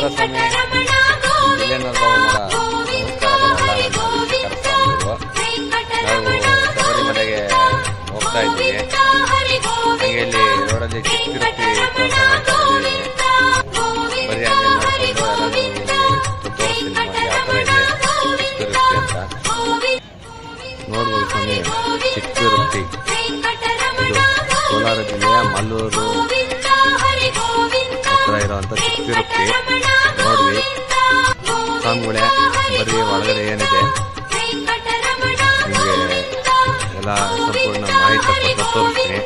ನಮಸ್ಕಾರ ಸ್ವಾಮಿ. ಇಲ್ಲೇನಾರ ನಾವು ಮನೆಗೆ ಹೋಗ್ತಾ ಇದ್ದೀವಿ ಹಾಗೆ ಇಲ್ಲಿ ರೋಡಲ್ಲಿ ಕಿತ್ತಿರುತ್ತಿ ಬರೀ ಹಾಗೆ ನೋಡಿಕೊಂಡು ಎಲ್ಲ ನಿಮಗೆ ತೋರಿಸ್ತೀನಿ ಯಾವ ಥರ ಇದೆ ಚಿಕ್ಕಿರುತ್ತಿ ನೋಡ್ಬೋದು ಸ್ವಾಮಿ ಚಿಕ್ಕಿರುತ್ತಿ ಇದು ಕೋಲಾರ ಜಿಲ್ಲೆಯ ಮಲ್ಲೂರು. ಹತ್ರ ಇರುವಂಥ ಚಿಕ್ಕಿರುತ್ತೆ ನೋಡ್ವಿ ಸ್ವಾಮಿಗಳೇ, ಬರೀ ಒಳಗಡೆ ಏನಿದೆ, ನಿಮಗೆ ಎಲ್ಲ ಸಂಪೂರ್ಣ ಮಾಹಿತಿ ಕೊಟ್ಟು ತೋರಿಸ್ತೀನಿ.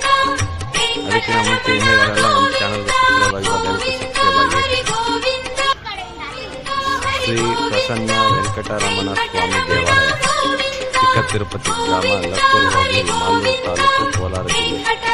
ಅದಕ್ಕಿಂತ ಮುಂಚೆ ಇನ್ನೂ ಯಾರೆಲ್ಲ ನಮ್ಮ ಚಾನಲ್ಗೆ ಶ್ರೀ ಪ್ರಸನ್ನ ವೆಂಕಟರಮಣ ಸ್ವಾಮಿ ದೇವಾಲಯ ಚಿಕ್ಕ ತಿರುಪತಿ ಗ್ರಾಮ ಲಕ್ಕೂರು ಹೋಬಳಿ, ಮಾಲೂರು ತಾಲೂಕು ಕೋಲಾರ ಜಿಲ್ಲೆ.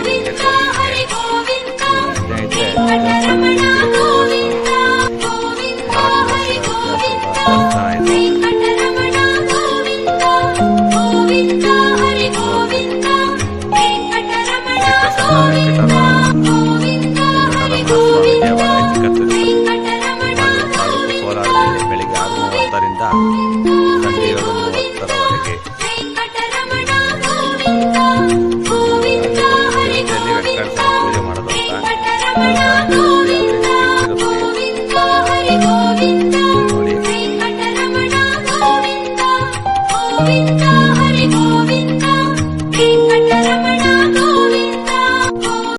现